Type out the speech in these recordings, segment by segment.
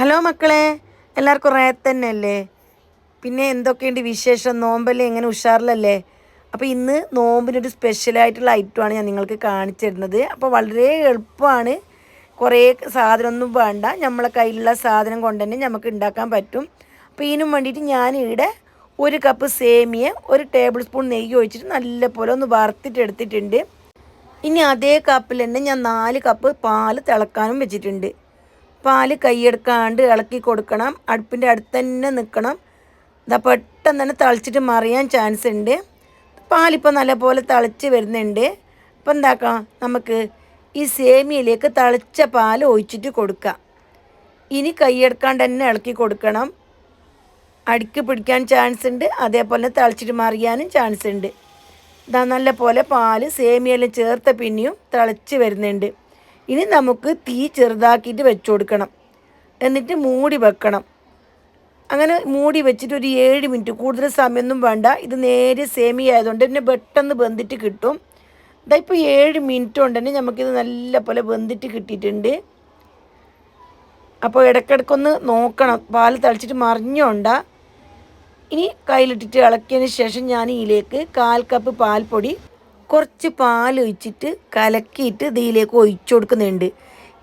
Hello മക്കളെ എല്ലാവർക്കും റാത്ത് അല്ലേ പിന്നെ എന്തൊക്കെയുണ്ട് വിശേഷം? നോമ്പല്ലേ? എങ്ങനെ ഉഷാറിലല്ലേ? അപ്പോൾ ഇന്ന് നോമ്പിനൊരു സ്പെഷ്യലായിട്ടുള്ള ഐറ്റമാണ് ഞാൻ നിങ്ങൾക്ക് കാണിച്ചു തരുന്നത്. അപ്പോൾ വളരെ എളുപ്പമാണ്. കുറേ സാധനമൊന്നും വേണ്ട. നമ്മളെ കയ്യിലുള്ള സാധനം കൊണ്ട് തന്നെ നമുക്ക് ഉണ്ടാക്കാൻ പറ്റും. അപ്പോൾ ഇതിനും വേണ്ടിയിട്ട് ഞാൻ ഇവിടെ ഒരു കപ്പ് സേമിയ ഒരു ടേബിൾ സ്പൂൺ നെയ്യ് ഒഴിച്ചിട്ട് നല്ലപോലെ ഒന്ന് വറുത്തിട്ടെടുത്തിട്ടുണ്ട് ഇനി അതേ കപ്പിൽ തന്നെ ഞാൻ നാല് കപ്പ് പാൽ തിളക്കാനും വെച്ചിട്ടുണ്ട്. പാൽ കൈയെടുക്കാണ്ട് ഇളക്കി കൊടുക്കണം. അടുപ്പിന്റെ അടുത്ത് തന്നെ നിൽക്കണം ഇതാ പെട്ടെന്ന് തന്നെ തിളച്ചിട്ട് മറിയാൻ ചാൻസ് ഉണ്ട്. പാലിപ്പോൾ നല്ലപോലെ തിളച്ച് വരുന്നുണ്ട്. അപ്പോൾ എന്താക്കാം? നമുക്ക് ഈ സേമിയയിലേക്ക് തിളച്ച പാൽ ഒഴിച്ചിട്ട് കൊടുക്കാം. ഇനി കൈയെടുക്കാണ്ട് തന്നെ ഇളക്കി കൊടുക്കണം. അടിക്ക് പിടിക്കാൻ ചാൻസ് ഉണ്ട്. അതേപോലെ തിളച്ചിട്ട് മറിയാനും ചാൻസ് ഉണ്ട്. ഇതാ നല്ല പോലെ പാൽ സേമിയെല്ലാം ചേർത്ത പിന്നെയും തിളച്ച് വരുന്നുണ്ട്. ഇനി നമുക്ക് തീ ചെറുതാക്കിയിട്ട് വെച്ച് കൊടുക്കണം. എന്നിട്ട് മൂടി വെക്കണം. അങ്ങനെ മൂടി വെച്ചിട്ട് ഒരു ഏഴ് മിനിറ്റ് കൂടുതൽ സമയമൊന്നും വേണ്ട. ഇത് നേരെ സേമി ആയതുകൊണ്ട് തന്നെ പെട്ടെന്ന് വെന്തിട്ട് കിട്ടും. ഇതാ ഇപ്പോൾ ഏഴ് മിനിറ്റ് കൊണ്ട് തന്നെ നമുക്കിത് നല്ല പോലെ വെന്തിട്ട് കിട്ടിയിട്ടുണ്ട്. അപ്പോൾ ഇടയ്ക്കിടയ്ക്കൊന്ന് നോക്കണം. പാൽ തളിച്ചിട്ട് മറിഞ്ഞോണ്ട ഇനി കയ്യിലിട്ടിട്ട് ഇളക്കിയതിന് ശേഷം ഞാൻ ഇതിലേക്ക് കാൽ കപ്പ് പാൽപ്പൊടി കുറച്ച് പാൽ ഒഴിച്ചിട്ട് കലക്കിയിട്ട് ഇതിലേക്ക് ഒഴിച്ചു കൊടുക്കുന്നുണ്ട്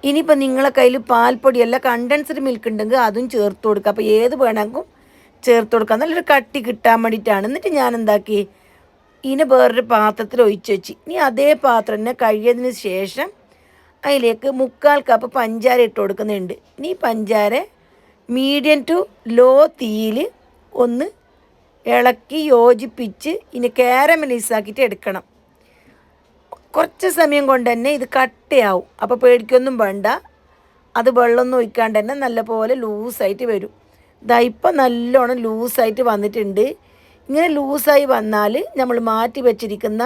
ഇനിയിപ്പോൾ നിങ്ങളെ കയ്യിൽ പാൽപ്പൊടിയല്ല കണ്ടൻസ്ഡ് മിൽക്ക് ഉണ്ടെങ്കിൽ അതും ചേർത്ത് കൊടുക്കുക അപ്പോൾ ഏത് വേണമെങ്കിലും ചേർത്ത് കൊടുക്കാം. നല്ലൊരു കട്ടി കിട്ടാൻ വേണ്ടിയിട്ടാണ്. എന്നിട്ട് ഞാൻ എന്താക്കി ഇതിനെ വേറൊരു പാത്രത്തിൽ ഒഴിച്ച് വെച്ച്. ഇനി അതേ പാത്രം തന്നെ കഴിയതിന് ശേഷം അതിലേക്ക് മുക്കാൽ കപ്പ് പഞ്ചാര ഇട്ട് കൊടുക്കുന്നുണ്ട്. ഇനി പഞ്ചാര മീഡിയം ടു ലോ തീയിൽ ഒന്ന് ഇളക്കി യോജിപ്പിച്ച് ഇനി കാരമലൈസ് ആക്കിയിട്ട് എടുക്കണം. കുറച്ച് സമയം കൊണ്ട് തന്നെ ഇത് കട്ടയാവും. അപ്പോൾ പേടിക്കൊന്നും വേണ്ട. അത് വെള്ളമൊന്നും ഒഴിക്കാണ്ട് തന്നെ നല്ലപോലെ ലൂസായിട്ട് വരും. ഇതാ ഇപ്പം നല്ലോണം ലൂസായിട്ട് വന്നിട്ടുണ്ട്. ഇങ്ങനെ ലൂസായി വന്നാൽ നമ്മൾ മാറ്റി വെച്ചിരിക്കുന്ന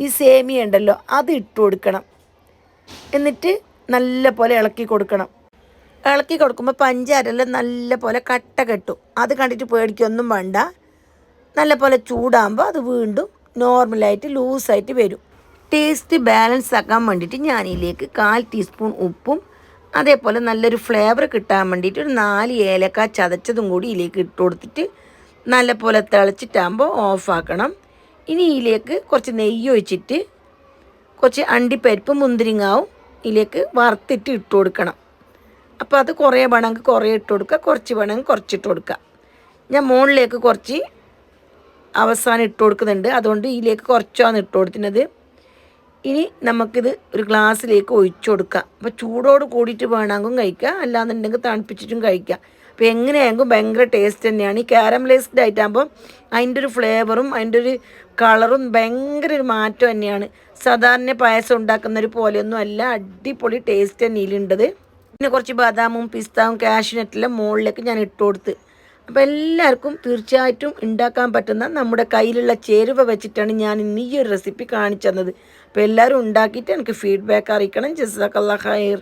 ഈ സേമിയ ഉണ്ടല്ലോ അത് ഇട്ട് കൊടുക്കണം. എന്നിട്ട് നല്ല പോലെ ഇളക്കി കൊടുക്കണം. ഇളക്കി കൊടുക്കുമ്പോൾ പഞ്ചാരെല്ലാം നല്ല പോലെ കട്ട കെട്ടും. അത് കണ്ടിട്ട് പേടിക്കൊന്നും വേണ്ട. നല്ല പോലെ ചൂടാകുമ്പോൾ അത് വീണ്ടും നോർമലായിട്ട് ലൂസായിട്ട് വരും. ടേസ്റ്റ് ബാലൻസ് ആക്കാൻ വേണ്ടിയിട്ട് ഞാനിതിലേക്ക് കാൽ ടീസ്പൂൺ ഉപ്പും അതേപോലെ നല്ലൊരു ഫ്ലേവർ കിട്ടാൻ വേണ്ടിയിട്ട് ഒരു നാല് ഏലക്ക ചതച്ചതും കൂടി ഇതിലേക്ക് ഇട്ട് കൊടുത്തിട്ട് നല്ല പോലെ തിളച്ചിട്ടാകുമ്പോൾ ഓഫാക്കണം ഇനി ഇതിലേക്ക് കുറച്ച് നെയ്യ് ഒഴിച്ചിട്ട് കുറച്ച് അണ്ടിപ്പരിപ്പ് മുന്തിരിങ്ങാവും ഇതിലേക്ക് വറുത്തിട്ട് ഇട്ട് കൊടുക്കണം. അപ്പോൾ അത് കുറേ വേണമെങ്കിൽ കുറേ ഇട്ട് കൊടുക്കുക കുറച്ച് വേണമെങ്കിൽ കുറച്ച് ഇട്ട് കൊടുക്കുക. ഞാൻ മുകളിലേക്ക് കുറച്ച് അവസാനം ഇട്ട് കൊടുക്കുന്നുണ്ട്. അതുകൊണ്ട് ഇതിലേക്ക് കുറച്ചാണ് ഇട്ട് കൊടുക്കുന്നത് ഇനി നമുക്കിത് ഒരു ഗ്ലാസ്സിലേക്ക് ഒഴിച്ചു കൊടുക്കാം അപ്പോൾ ചൂടോട് കൂടിയിട്ട് വേണമെങ്കിലും കഴിക്കാം അല്ലാന്നുണ്ടെങ്കിൽ തണുപ്പിച്ചിട്ടും കഴിക്കാം അപ്പോൾ എങ്ങനെയാകും ഭയങ്കര ടേസ്റ്റ് തന്നെയാണ്. ഈ കാരമലൈസ്ഡ് ആയിട്ടാകുമ്പോൾ അതിന്റെ ഒരു ഫ്ലേവറും അതിന്റെ ഒരു കളറും ഭയങ്കര ഒരു മാറ്റം തന്നെയാണ്. സാധാരണ പായസം ഉണ്ടാക്കുന്നൊരു പോലെയൊന്നും അല്ല. അടിപൊളി ടേസ്റ്റ് തന്നെ ഇതിലുണ്ടത് പിന്നെ കുറച്ച് ബദാമും പിസ്താവും കാഷ്യൂനട്ടെല്ലാം മുകളിലേക്ക് ഞാൻ ഇട്ട് കൊടുത്ത്. അപ്പോൾ എല്ലാവർക്കും തീർച്ചയായിട്ടും ഉണ്ടാക്കാൻ പറ്റുന്ന നമ്മുടെ കയ്യിലുള്ള ചേരുവ വെച്ചിട്ടാണ് ഞാൻ ഇന്ന് ഈ ഒരു റെസിപ്പി കാണിച്ചു തന്നത്. അപ്പോൾ എല്ലാവരും ഉണ്ടാക്കിയിട്ട് എനിക്ക് ഫീഡ്ബാക്ക് അറിയിക്കണം. ജസാക്കല്ലാ ഖൈർ.